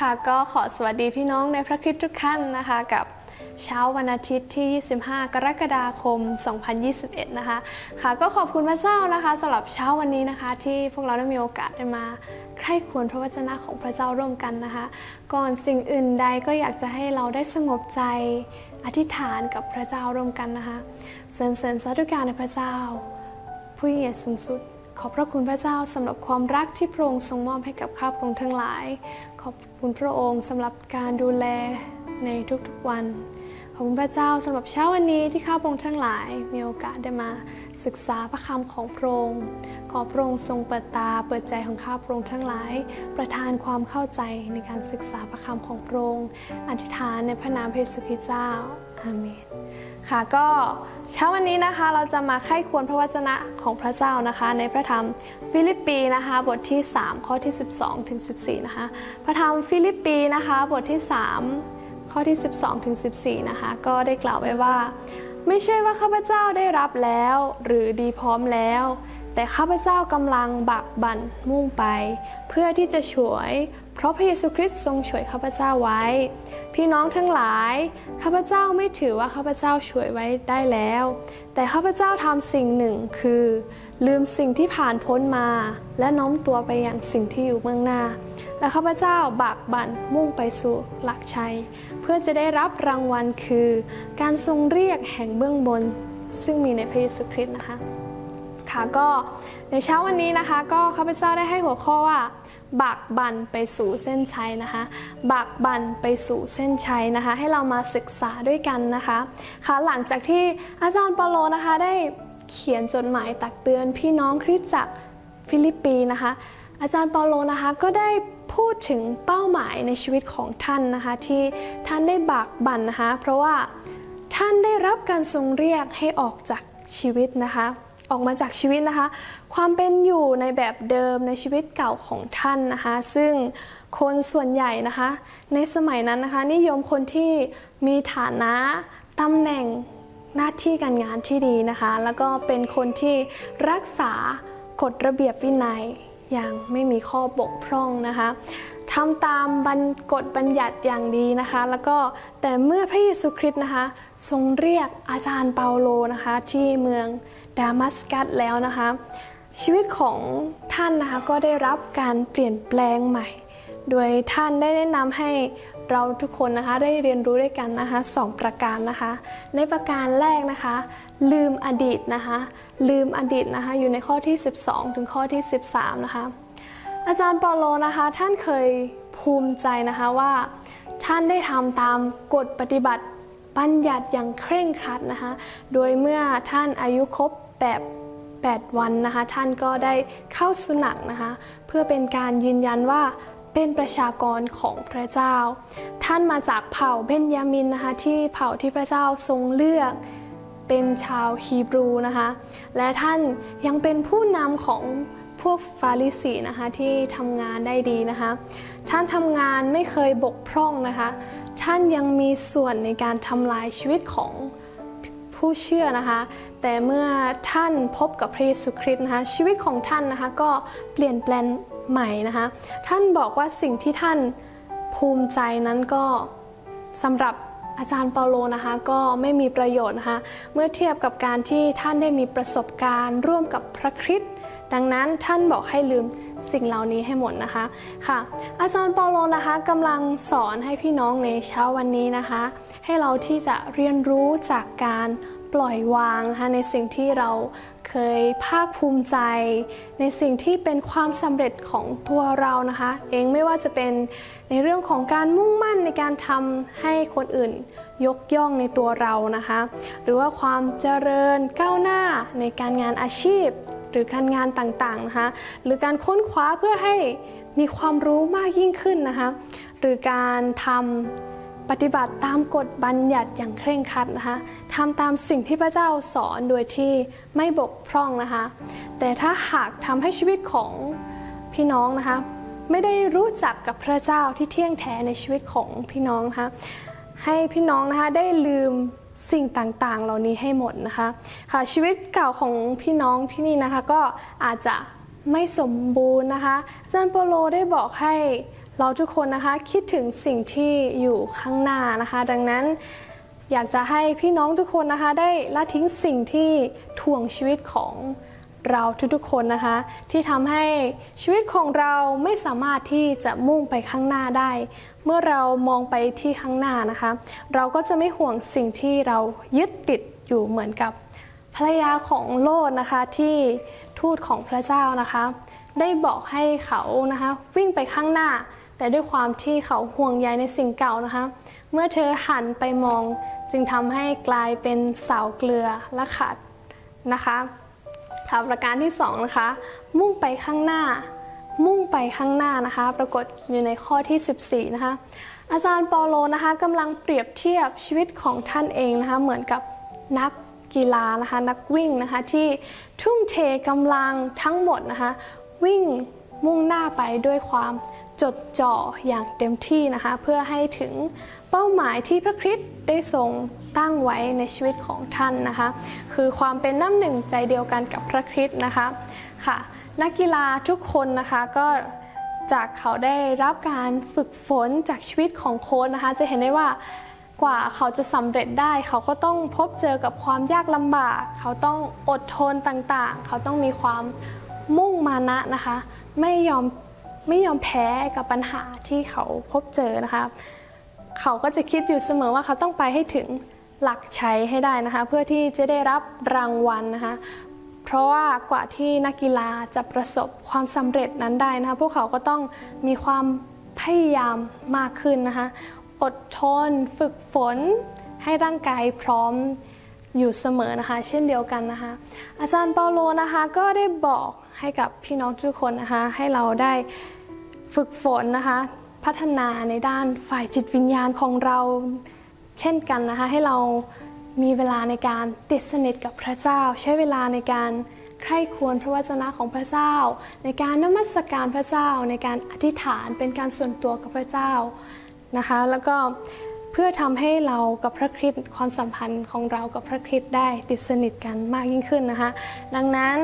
ค่ะก็ขอสวัสดีพี่น้องในพระคริสต์ทุกท่านนะคะกับเช้าวันอาทิตย์ที่ 25 กรกฎาคม 2021 นะคะ ค่ะก็ขอบคุณพระเจ้านะคะสำหรับเช้าวันนี้นะคะ ที่พวกเราได้มีโอกาสได้มาใคร่ควรพระวจนะของพระเจ้าร่วมกันนะคะ ก่อนสิ่งอื่นใดก็อยากจะให้เราได้สงบใจอธิษฐานกับพระเจ้าร่วมกันนะคะเสริญเสริญสาธุการในพระเจ้า ผู้ยิ่งใหญ่สูงสุดขอบพระคุณพระเจ้าสำหรับความรักที่พระองค์ทรงมอบให้กับข้าพระองค์ทั้งหลาย อบคุณพระองค์สำหรับการดูแลในทุกๆวัน ขอบคุณพระเจ้าสำหรับเช้าวันนี้ที่ข้าพระองค์ทั้งหลายมีโอกาสได้มาศึกษาพระคำของพระองค์ขอพระองค์ทรงเปิดตาเปิดใจของข้าพระองค์ทั้งหลาย ประทานความเข้าใจในการศึกษาพระคำของพระองค์อธิษฐานในพระนามพระเยซูคริสต์เจ้าอาเมน ค่ะก็เช้าวันนี้นะคะเราจะมาไข้ควรพระวจนะของพระเจ้านะคะ ในพระธรรมฟิลิปปีนะคะ บทที่ 3 ข้อที่ 12ถึง14 นะคะ พระธรรมฟิลิปปีนะคะ บทที่ 3 ข้อที่ 12ถึง14 นะคะ ก็ได้กล่าวไว้ว่า ไม่ใช่ว่าข้าพเจ้าได้รับแล้ว หรือดีพร้อมแล้ว แต่ข้าพเจ้ากำลังบักบั่นมุ่งไป เพื่อที่จะช่วย เพราะพระเยซูคริสต์ทรงช่วยข้าพเจ้าไว้ พี่น้องทั้งหลายข้าพเจ้าไม่ถือว่าข้าพเจ้าช่วยไว้ได้แล้ว แต่ข้าพเจ้าทำสิ่งหนึ่งคือ ลืมสิ่งที่ผ่านพ้นมา และน้อมตัวไปอย่างสิ่งที่อยู่เบื้องหน้า และข้าพเจ้าบากบั่นมุ่งไปสู่หลักชัย เพื่อจะได้รับรางวัลคือ การทรงเรียกแห่งเบื้องบน ซึ่งมีในพระเยซูคริสต์นะคะค่ะก็ในเช้าวันนี้นะคะ ก็ข้าพเจ้าได้ให้หัวข้อว่า บักบันไปสู่เส้นชัยนะคะบักบันไปสู่เส้นชัยนะคะ ให้เรามาศึกษาด้วยกันนะคะค่ะหลังจากที่อาจารย์เปาโลนะคะได้เขียนจดหมายตักเตือนพี่น้องคริสตจักรฟิลิปปีนะคะ อาจารย์เปาโลนะคะก็ได้พูดถึงเป้าหมายในชีวิตของท่านนะคะ ที่ท่านได้บักบันนะคะ เพราะว่าท่านได้รับการทรงเรียกให้ออกจากชีวิตนะคะ ออกมาจากชีวิตนะคะ ความเป็นอยู่ในแบบเดิมในชีวิตเก่าของท่านนะคะ ซึ่งคนส่วนใหญ่นะคะ ในสมัยนั้นนะคะ นิยมคนที่มีฐานะตำแหน่งหน้าที่การงานที่ดีนะคะ แล้วก็เป็นคนที่รักษากฎระเบียบวินัย ย่างไม่มีข้อบกพร่องนะคะทำตามบัญกฎบัญญัติอย่างดีนะคะ แล้วก็แต่เมื่อพระเยซูคริสต์นะคะ ทรงเรียกอาจารย์เปาโลนะคะ ที่เมืองดามัสกัสแล้วนะคะ ชีวิตของท่านนะคะก็ได้รับการเปลี่ยนแปลงใหม่ โดยท่านได้แนะนำให้เราทุกคนนะคะได้เรียนรู้ด้วยกันนะคะสองประการนะคะ ในประการแรกนะคะ ลืมอดีตนะคะ ลืมอดีตนะคะอยู่ในข้อที่ 12 ถึงข้อที่ 13 นะคะ อาจารย์ปาโลนะคะท่านเคยภูมิใจนะคะว่า ท่านได้ทำตามกฎปฏิบัติบัญญัติอย่างเคร่งครัดนะคะ โดยเมื่อท่านอายุครบแบบ8 วันนะคะ ท่านก็ได้เข้าสุนักนะคะ เพื่อเป็นการยืนยันว่า เป็นประชากรของพระเจ้า ท่านมาจากเผ่าเบนยามินนะคะที่เผ่าที่พระเจ้าทรงเลือกเป็นชาวฮีบรูนะคะและท่านยังเป็นผู้นำของพวกฟาริสีนะคะที่ทำงานได้ดีนะคะท่านทำงานไม่เคยบกพร่องนะคะท่านยังมีส่วนในการทำลายชีวิตของผู้เชื่อนะคะ แต่เมื่อท่านพบกับพระเยซูคริสต์นะคะชีวิตของท่านนะคะก็เปลี่ยนแปลง ใหม่นะคะ ท่านบอกว่าสิ่งที่ท่านภูมิใจนั้นก็สำหรับอาจารย์เปาโลนะคะก็ไม่มีประโยชน์นะคะเมื่อเทียบกับการที่ท่านได้มีประสบการณ์ ร่วมกับพระคริสต์ดังนั้นท่านบอกให้ลืมสิ่งเหล่านี้ให้หมดนะคะค่ะ อาจารย์เปาโลนะคะกำลังสอนให้พี่น้องในเช้าวันนี้นะคะ ให้เราที่จะเรียนรู้จากการ ปล่อยวางนะคะในสิ่งที่เราเคยภาคภูมิใจ ในสิ่งที่เป็นความสำเร็จของตัวเรานะคะ เองไม่ว่าจะเป็นในเรื่องของการมุ่งมั่นในการทำให้คนอื่นยกย่องในตัวเรานะคะ หรือว่าความเจริญก้าวหน้าในการงานอาชีพ หรือการงานต่างๆนะคะหรือการค้นคว้าเพื่อให้มีความรู้มากยิ่งขึ้นนะคะ หรือการทำ ปฏิบัติตามกฎบัญญัติอย่างเคร่งครัดนะคะทำตามสิ่งที่พระเจ้าสอนโดยที่ไม่บกพร่องนะคะ แต่ถ้าหากทำให้ชีวิตของพี่น้องนะคะ ไม่ได้รู้จักกับพระเจ้าที่เที่ยงแท้ในชีวิตของพี่น้องนะคะให้พี่น้องนะคะได้ลืมสิ่งต่างๆ เหล่านี้ให้หมดนะคะค่ะชีวิตเก่าของพี่น้องที่นี่นะคะก็อาจจะไม่สมบูรณ์นะคะอาจารย์โปโลได้บอกให้ เราทุกคนนะคะคิดถึงสิ่งที่อยู่ข้างหน้านะคะ ดังนั้นอยากจะให้พี่น้องทุกคนนะคะ ได้ละทิ้งสิ่งที่ถ่วงชีวิตของเราทุกๆคนนะคะ ที่ทำให้ชีวิตของเราไม่สามารถที่จะมุ่งไปข้างหน้าได้ เมื่อเรามองไปที่ข้างหน้านะคะ เราก็จะไม่ห่วงสิ่งที่เรายึดติดอยู่เหมือนกับภรรยาของโลดนะคะที่ทูตของพระเจ้านะคะ ได้บอกให้เขานะคะวิ่งไปข้างหน้า แต่ด้วยความที่เขาห่วงใยในสิ่งเก่านะคะ เมื่อเธอหันไปมองจึงทำให้กลายเป็นเสาเกลือและขาดนะคะค่ะประการที่สองนะคะมุ่งไปข้างหน้า มุ่งไปข้างหน้านะคะ ปรากฏอยู่ในข้อที่ 14 นะคะ อาจารย์ปาโลนะคะกำลังเปรียบเทียบชีวิตของท่านเองนะคะ เหมือนกับนักกีฬานะคะนักวิ่งนะคะที่ทุ่มเทกำลังทั้งหมดนะคะ วิ่งมุ่งหน้าไปด้วยความ จดจ่ออย่างเต็มที่นะคะ เพื่อให้ถึงเป้าหมายที่พระคริสต์ได้ทรงตั้งไว้ในชีวิตของท่านนะคะ คือความเป็นน้ำหนึ่งใจเดียวกันกับพระคริสต์นะคะค่ะ นักกีฬาทุกคนนะคะก็จากเขาได้รับการฝึกฝนจากชีวิตของโค้ชนะคะ จะเห็นได้ว่ากว่าเขาจะสำเร็จได้เขาก็ต้องพบเจอกับความยากลำบาก เขาต้องอดทนต่างๆ เขาต้องมีความมุ่งมานะนะคะ ไม่ยอม ไม่ยอมแพ้กับปัญหาที่เขาพบเจอนะคะ เขาก็จะคิดอยู่เสมอว่าเขาต้องไปให้ถึงหลักชัยให้ได้นะคะ เพื่อที่จะได้รับรางวัลนะคะ เพราะว่ากว่าที่นักกีฬาจะประสบความสำเร็จนั้นได้นะคะ พวกเขาก็ต้องมีความพยายามมากขึ้นนะคะ อดทนฝึกฝนให้ร่างกายพร้อมอยู่เสมอนะคะ เช่นเดียวกันนะคะ อาจารย์เปาโลนะคะก็ได้บอกให้กับพี่น้องทุกคนนะคะ ให้เราได้ ฝึกฝนนะคะ พัฒนาในด้านฝ่ายจิตวิญญาณของเรา เช่นกันนะคะ ให้เรามีเวลาในการติดสนิทกับพระเจ้า ใช้เวลาในการใคร่ควรพระวจนะของพระเจ้า ในการนมัสการพระเจ้า ในการอธิษฐานเป็นการส่วนตัวกับพระเจ้านะคะ แล้วก็ เพื่อทำให้เรากับพระคริสต์ความสัมพันธ์ของเรากับพระคริสต์ได้ติดสนิทกันมากยิ่งขึ้นนะคะ ดังนั้น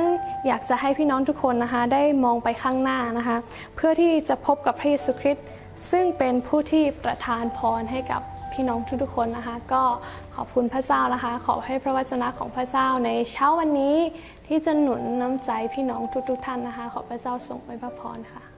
อยากจะให้พี่น้องทุกคนนะคะได้มองไปข้างหน้านะคะ เพื่อที่จะพบกับพระเยซูคริสต์ซึ่งเป็นผู้ที่ประทานพรให้กับพี่น้องทุกๆคนนะคะ ก็ขอบคุณพระเจ้านะคะ ขอให้พระวจนะของพระเจ้าในเช้าวันนี้ที่จะหนุนน้ำใจพี่น้องทุกๆท่านนะคะ ขอพระเจ้าส่งไปพระพรค่ะ